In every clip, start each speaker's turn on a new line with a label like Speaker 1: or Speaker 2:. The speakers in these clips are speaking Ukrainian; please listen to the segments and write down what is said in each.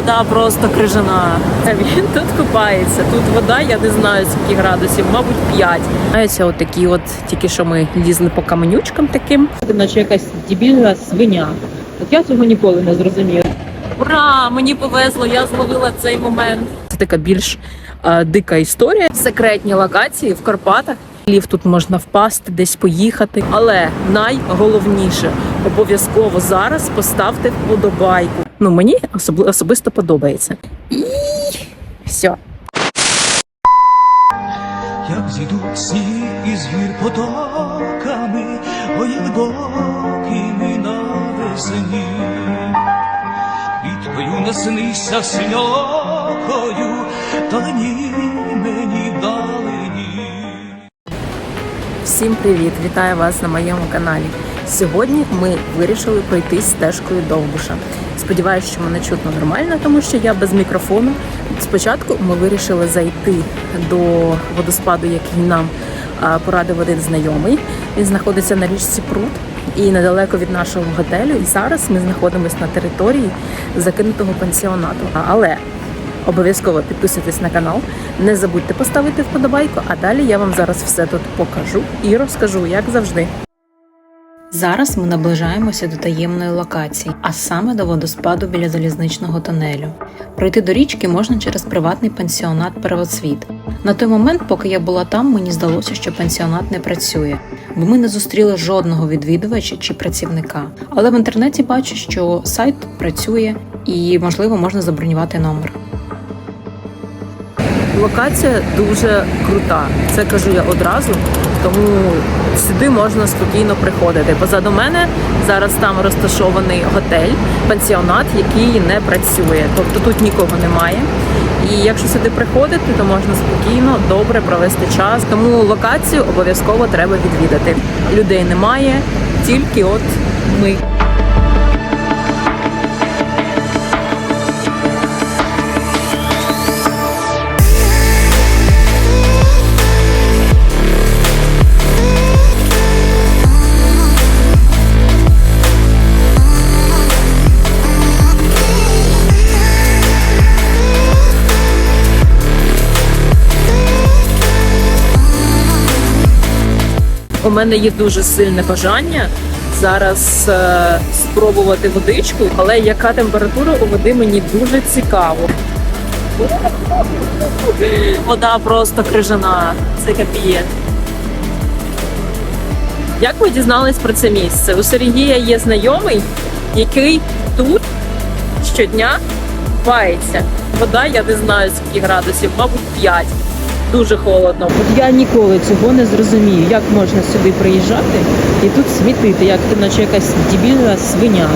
Speaker 1: вода просто крижана. Він тут купається. Тут вода, я не знаю скільки градусів, мабуть, 5. Знаєте, от такі от, тільки що ми лізли по каменючкам таким. Наче якась дебільна свиня. От я цього ніколи не зрозуміла. Ура! Мені повезло, я зловила цей момент. Це така більш е, дика історія. Секретні локації в Карпатах. Лів тут можна впасти, десь поїхати. Але найголовніше обов'язково зараз поставте вподобайку. Ну мені особисто подобається. І все.
Speaker 2: Як зійдуть сніг із гір потоками, ой, глибокими навесні. Квіткою наснися синьокою, далині мені
Speaker 1: Всім привіт! Вітаю вас на моєму каналі. Сьогодні ми вирішили пройтись стежкою Довбуша. Сподіваюсь, що мене чутно нормально, тому що я без мікрофону. Спочатку ми вирішили зайти до водоспаду, який нам порадив один знайомий. Він знаходиться на річці Прут і недалеко від нашого готелю. І зараз ми знаходимося на території закинутого пансіонату. Але Обов'язково підписуйтесь на канал, не забудьте поставити вподобайку, а далі я вам зараз все тут покажу і розкажу, як завжди. Зараз ми наближаємося до таємної локації, а саме до водоспаду біля залізничного тунелю. Пройти до річки можна через приватний пансіонат Первоцвіт. На той момент, поки я була там, мені здалося, що пансіонат не працює, бо ми не зустріли жодного відвідувача чи працівника. Але в інтернеті бачу, що сайт працює і, можливо, можна забронювати номер. Локація дуже крута. Це кажу я одразу, тому сюди можна спокійно приходити. Позаду мене зараз там розташований готель, пансіонат, який не працює. Тобто тут нікого немає. І якщо сюди приходити, то можна спокійно добре провести час. Тому локацію обов'язково треба відвідати. Людей немає, тільки от ми. У мене є дуже сильне бажання зараз е, спробувати водичку, але яка температура у води мені дуже цікаво. Вода просто крижана, це капіє. Як ви дізнались про це місце? У Сергія є знайомий, який тут щодня купається. Вода, я не знаю скільки градусів, мабуть, 5. Дуже холодно. От я ніколи цього не зрозумію, як можна сюди приїжджати і тут смітити, як ти наче якась дебільна свиня.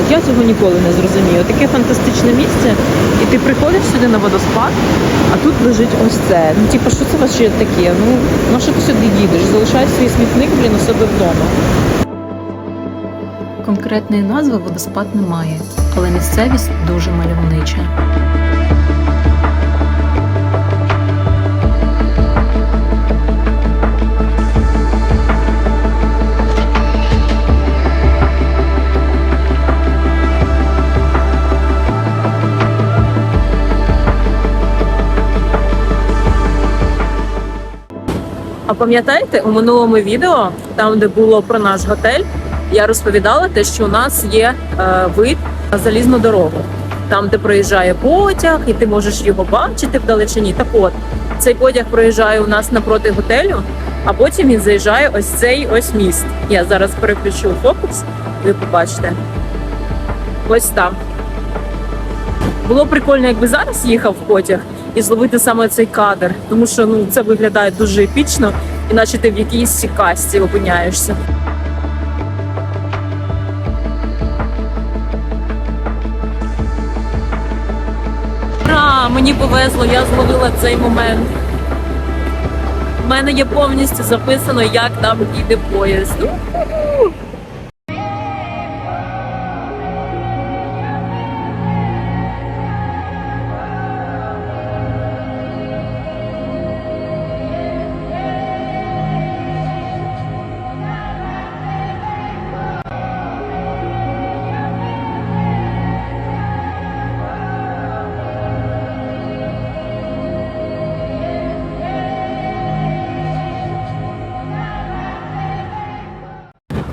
Speaker 1: От я цього ніколи не зрозумію. Таке фантастичне місце, і ти приходиш сюди на водоспад, а тут лежить ось це. Ну, типу, що це вообще таке? Ну, на що ти сюди їдеш? Залишай свій смітник, блін, у себе вдома. Конкретної назви водоспад немає, але місцевість дуже мальовнича. А пам'ятаєте, у минулому відео, там де було про наш готель, я розповідала те, що у нас є е, вид на залізну дорогу, там, де проїжджає потяг, і ти можеш його бачити вдалечині. Так от цей потяг проїжджає у нас напроти готелю, а потім він заїжджає ось цей ось міст. Я зараз переключу фокус, ви побачите. Ось там. Було прикольно, якби зараз їхав потяг і зловити саме цей кадр, тому що ну це виглядає дуже епічно, іначе ти в якійсь касті опиняєшся. Ура! Мені повезло, я зловила цей момент. У мене є повністю записано, як там їде поїзд.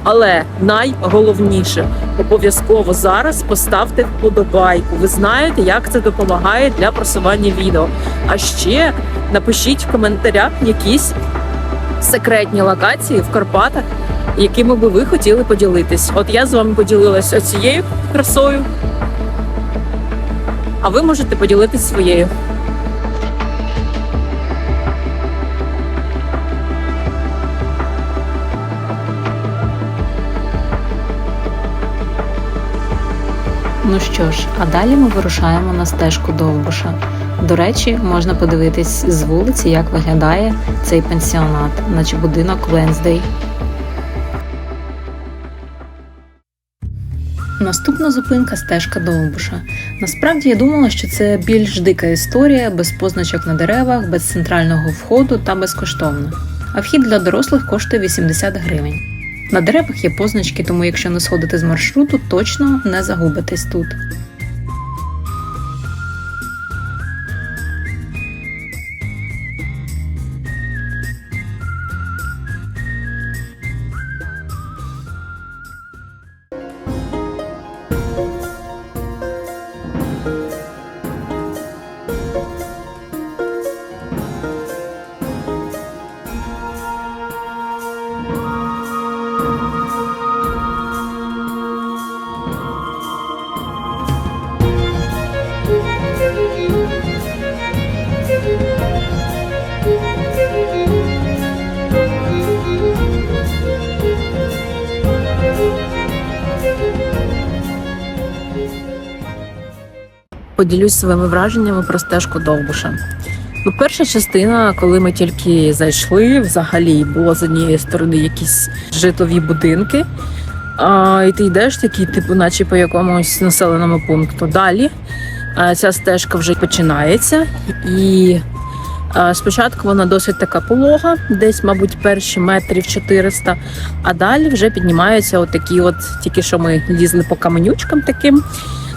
Speaker 1: Але найголовніше обов'язково зараз поставте вподобайку. Ви знаєте, як це допомагає для просування відео. А ще напишіть в коментарях якісь секретні локації в Карпатах, якими би ви хотіли поділитись. От я з вами поділилася цією красою, а ви можете поділитись своєю. Ну що ж, а далі ми вирушаємо на стежку Довбуша. До речі, можна подивитись з вулиці, як виглядає цей пансіонат, наче будинок Венздей. Наступна зупинка стежка Довбуша. Насправді я думала, що це більш дика історія, без позначок на деревах, без центрального входу та безкоштовно. А вхід для дорослих коштує 80 гривень. На деревах є позначки, тому якщо не сходити з маршруту, точно не загубитесь тут. Поділюсь своїми враженнями про стежку Довбуша. Ну, перша частина, коли ми тільки зайшли, взагалі було з однієї сторони якісь житлові будинки. А, і ти йдеш такий, типу, наче по якомусь населеному пункту. Далі а, ця стежка вже починається, і а, спочатку вона досить така полога, десь, мабуть, перші метрів 400, а далі вже піднімаються отакі, от тільки що ми лізли по каменючкам таким.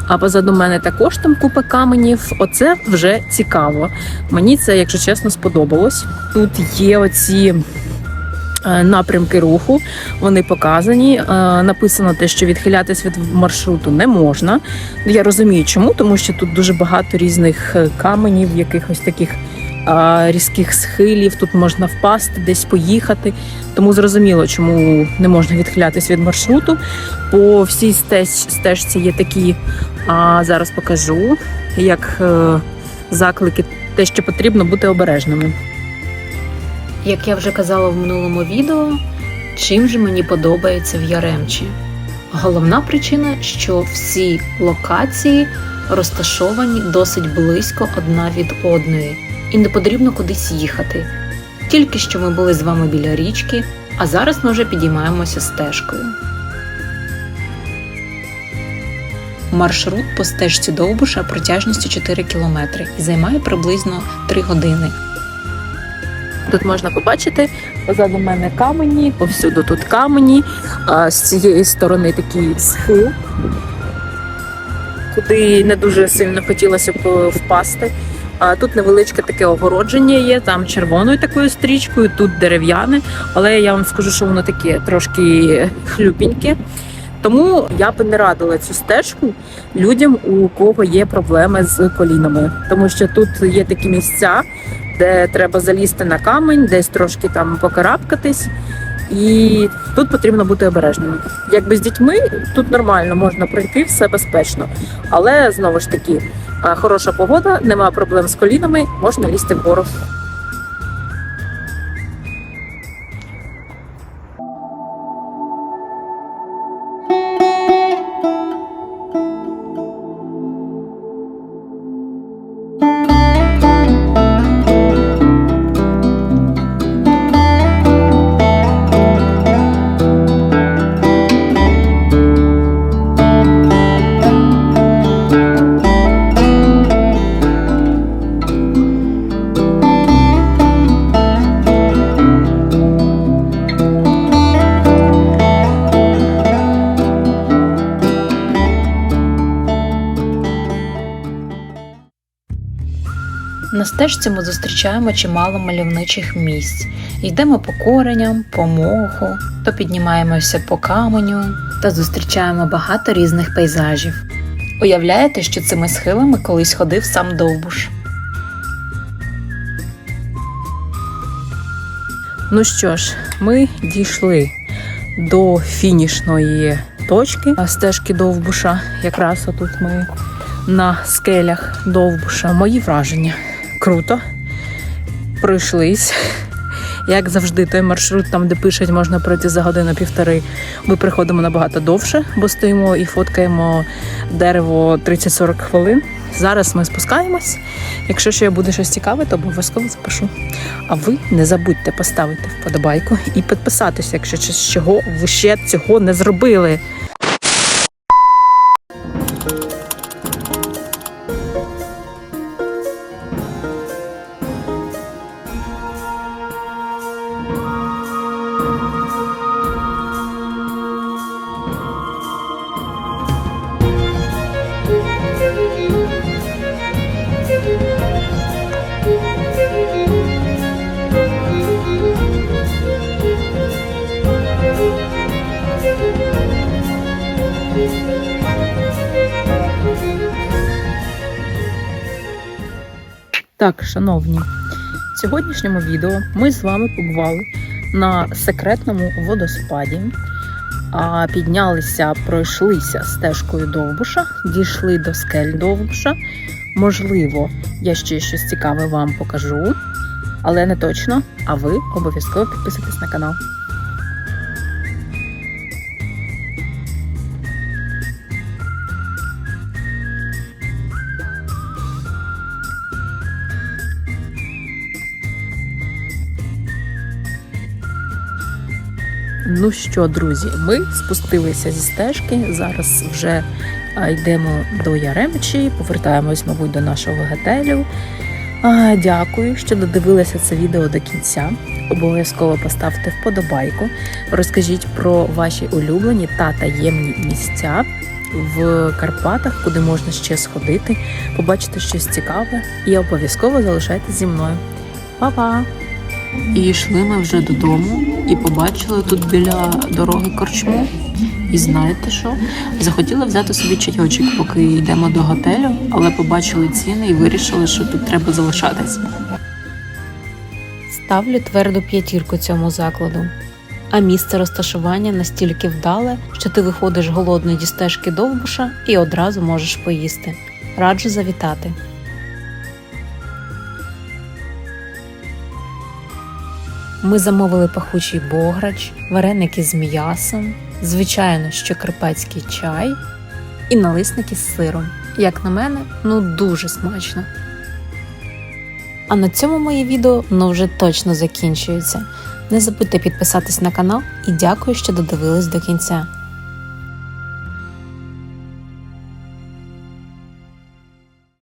Speaker 1: А позаду мене також там купа каменів. Оце вже цікаво. Мені це, якщо чесно, сподобалось. Тут є оці е, напрямки руху, вони показані. Е, Написано те, що відхилятись від маршруту не можна. Я розумію, чому, тому що тут дуже багато різних е, каменів, якихось таких. Різких схилів, тут можна впасти, десь поїхати. Тому зрозуміло, чому не можна відхилятись від маршруту. По всій стеж, стежці є такі а зараз покажу, як е, заклики, те, що потрібно бути обережними. Як я вже казала в минулому відео, чим же мені подобається в Яремчі? Головна причина, що всі локації розташовані досить близько одна від одної, і не потрібно кудись їхати. Тільки що ми були з вами біля річки, а зараз ми вже підіймаємося стежкою. Маршрут по стежці Довбуша протяжністю 4 кілометри і займає приблизно 3 години. Тут можна побачити позаду мене камені, повсюду тут камені, а з цієї сторони такий схил, куди не дуже сильно хотілося б впасти. А тут невеличке таке огородження є, там червоною такою стрічкою, тут дерев'яне, але я вам скажу, що воно таке трошки хлюпіньке. Тому я би не радила цю стежку людям, у кого є проблеми з колінами, тому що тут є такі місця, де треба залізти на камень, десь трошки там покарабкатись. І тут потрібно бути обережним. Якби з дітьми тут нормально можна пройти, все безпечно. Але знову ж таки, хороша погода, нема проблем з колінами, можна лізти в На стежці ми зустрічаємо чимало мальовничих місць. Йдемо по кореням, по моху, то піднімаємося по каменю та зустрічаємо багато різних пейзажів. Уявляєте, що цими схилами колись ходив сам Довбуш? Ну що ж, ми дійшли до фінішної точки стежки Довбуша. Якраз отут ми на скелях Довбуша. Мої враження. Круто. Пройшлись. Як завжди, той маршрут, там, де пишуть, можна пройти за годину-півтори. Ми приходимо набагато довше, бо стоїмо і фоткаємо дерево 30-40 хвилин. Зараз ми спускаємось. Якщо ще буде щось цікаве, то обов'язково запишу. А ви не забудьте поставити вподобайку і підписатися, якщо чого ви ще цього не зробили. Так, шановні, в сьогоднішньому відео ми з вами побували на секретному водоспаді. А піднялися, пройшлися стежкою Довбуша, дійшли до скель Довбуша. Можливо, я ще щось цікаве вам покажу, але не точно. А ви обов'язково підписуйтесь на канал. Ну що, друзі, ми спустилися зі стежки. Зараз вже йдемо до Яремчі, повертаємось, мабуть, до нашого готелю. Дякую, що додивилися це відео до кінця. Обов'язково поставте вподобайку. Розкажіть про ваші улюблені та таємні місця в Карпатах, куди можна ще сходити, побачити щось цікаве і обов'язково залишайтесь зі мною. Па-па! І йшли ми вже додому і побачили тут біля дороги корчму. І знаєте що? Захотіла взяти собі чайочок, поки йдемо до готелю, але побачили ціни і вирішили, що тут треба залишатись. Ставлю тверду п'ятірку цьому закладу. А місце розташування настільки вдале, що ти виходиш голодний зі стежки довбуша і одразу можеш поїсти. Раджу завітати. Ми замовили пахучий бограч, вареники з м'ясом, звичайно, що карпатський чай і налисники з сиром. Як на мене, ну дуже смачно. А на цьому моє відео ну вже точно закінчується. Не забудьте підписатись на канал і дякую, що додивились до кінця.